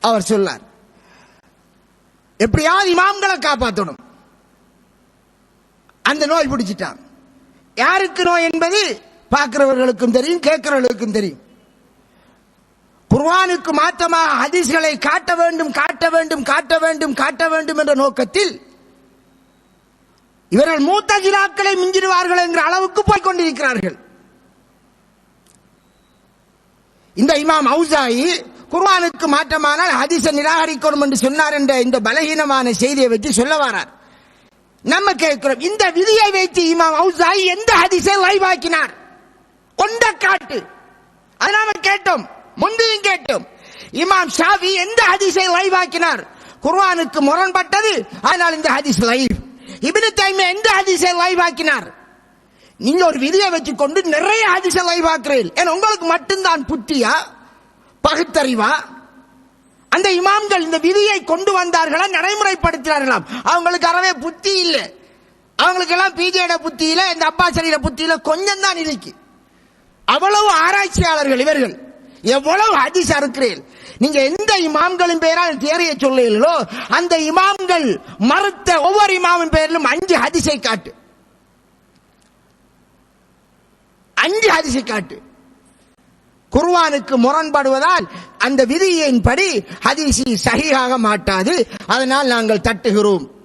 அவர் சொல்லார் எப்படியாவது இமாம்களை காப்பாற்றணும் அந்த நோய் பிடிச்சிட்டான். யாருக்கு நோய் என்பது? பார்க்கிறவர்களுக்கும் தெரியும் கேட்கிறவர்களுக்கும் தெரியும். குர்வானுக்கு மாற்றமாக ஹதீஸ்களை காட்ட வேண்டும் காட்ட வேண்டும் காட்ட வேண்டும் காட்ட வேண்டும் என்ற நோக்கத்தில் இவர்கள் மூத்த ஜிலாக்களை மிஞ்சிடுவார்கள் என்ற அளவுக்கு போய் கொண்டிருக்கிறார்கள். இந்த இமாம் ஹவுசாயி குர்ஆனுக்கு மாற்றமானால் ஹதீஸை நிராகரிக்கணும் என்று சொன்னார் என்ற இந்த பலகீனமான செய்தியை வச்சு சொல்ல வரார். நம்ம கேட்கிறோம் இந்த விதியை வைத்து இமாம் ஔசாயி எந்த ஹதீஸை லைவாக்கினார்? கொண்ட காட்டு. அதை நாம கேட்டோம் முந்தையும் கேட்டோம். இமாம் ஷாஃபி எந்த ஹதீஸை லைவாக்கினார்? குர்ஆனுக்கு முரண்பட்டது ஆனால் இந்த ஹதீஸ் லைவ். இப்னு தைமே எந்த ஹதீஸை லைவாக்கினார்? நீங்க ஒரு விதியை வச்சுக்கொண்டு நிறைய ஹதீஸை லைவாக்குறீர்கள். ஏன்னா உங்களுக்கு மட்டும்தான் புத்தியா? பகுத்தறிவா? அந்த இமாம்கள் இந்த விதியை கொண்டு வந்தார்களா நடைமுறைப்படுத்தினார்களாம். அவங்களுக்கு அறவே புத்தி இல்லை. அவங்களுக்கு எல்லாம் பிஜேட புத்தியில இந்த அப்பாசரியில புத்தியில கொஞ்சம் தான் இருக்கு. அவ்வளவு ஆராய்ச்சியாளர்கள் இவர்கள். எவ்வளவு ஹதீஸ் அறுக்கிறீர்கள். நீங்க எந்த இமாம்களின் பெயரால் தேரைய சொல்லுங்களோ அந்த இமாம்கள் மறுத்த ஒவ்வொரு இமாமின் பெயரிலும் அஞ்சு ஹதிசை காட்டு. அஞ்சு ஹதிசை காட்டு. குர்வானுக்கு முரண்படுவதால் அந்த விதியின்படி ஹதீசி சகியாக மாட்டாது. அதனால் நாங்கள் தட்டுகிறோம்.